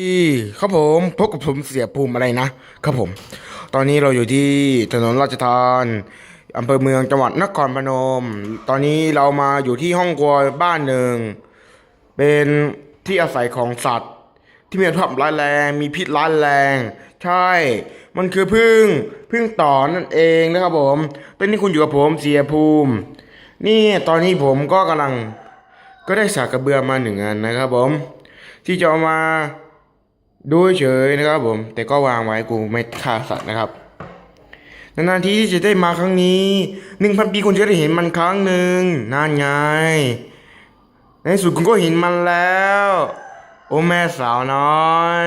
ที่ครับผมพบกับผมเสียภูมิอะไรนะครับผม ตอนนี้เราอยู่ที่ถนนราชทานอำเภอเมืองจังหวัดนครพนม ตอนนี้เรามาอยู่ที่ห้องครัวบ้านหนึ่ง เป็นที่อาศัยของสัตว์ ที่มีความร้ายแรงมีพิษร้ายแรง ใช่ มันคือพึ่งพึ่งต่อนั่นเองนะครับผม ตอนนี้คุณอยู่กับผมเสียภูมิ นี่ตอนนี้ผมก็กำลังก็ได้สากกระเบือมาหนึ่งอันนะครับผม ที่จะเอามา ดูเฉยนะครับผม แต่ก็วางไว้กูไม่ฆ่าสัตว์นะครับนานๆทีที่จะได้มาครั้งนี้หนึ่งพันปีคุณจะได้เห็นมันครั้งหนึ่งนานไง ในสุดคุณก็เห็นมันแล้ว โอ้แม่สาวน้อย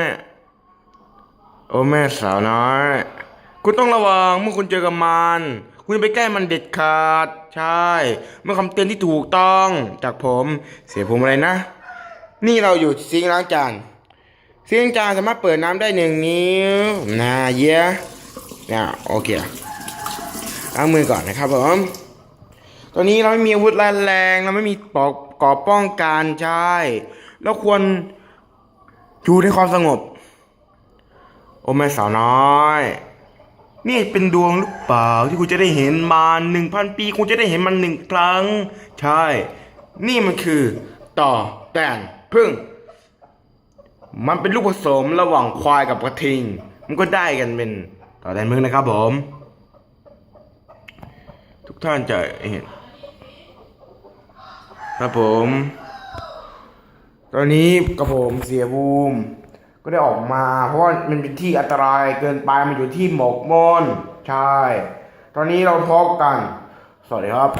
โอ้แม่สาวน้อย คุณต้องระวังเมื่อคุณเจอกับมัน คุณอย่าไปใกล้มันเด็ดขาด ใช่ เมื่อคำเตือนที่ถูกต้องจากผม เสียผมอะไรนะ นี่เราอยู่ซิงค์ล้างจาน ซิงค์ล้างจานสามารถเปิดน้ำได้หนึ่งนิ้วนะเย้เนี่ยโอเคล้างมือก่อนนะครับผมตอนนี้เราไม่มีอาวุธร้ายแรงเราไม่มีปอกกอป้องกันใช่เราควรอยู่ในความสงบ โอ้แม่สาวน้อยนี่เป็นดวงหรือเปล่าที่คุณจะได้เห็นมันหนึ่งพันปีคุณจะได้เห็นมันหนึ่งครั้ง ใช่ นี่มันคือต่อแต่งพึ่ง มันเป็นลูกผสมระหว่างควายกับกระทิง มันก็ได้กันเป็นต่อแต่มึงนะครับผม ทุกท่านจะเห็นครับผม ตอนนี้กระผมเสียบูม ก็ได้ออกมา เพราะว่ามันเป็นที่อันตรายเกินไปมันอยู่ที่หมกมนใช่ ตอนนี้เราทอกกัน สวัสดีครับ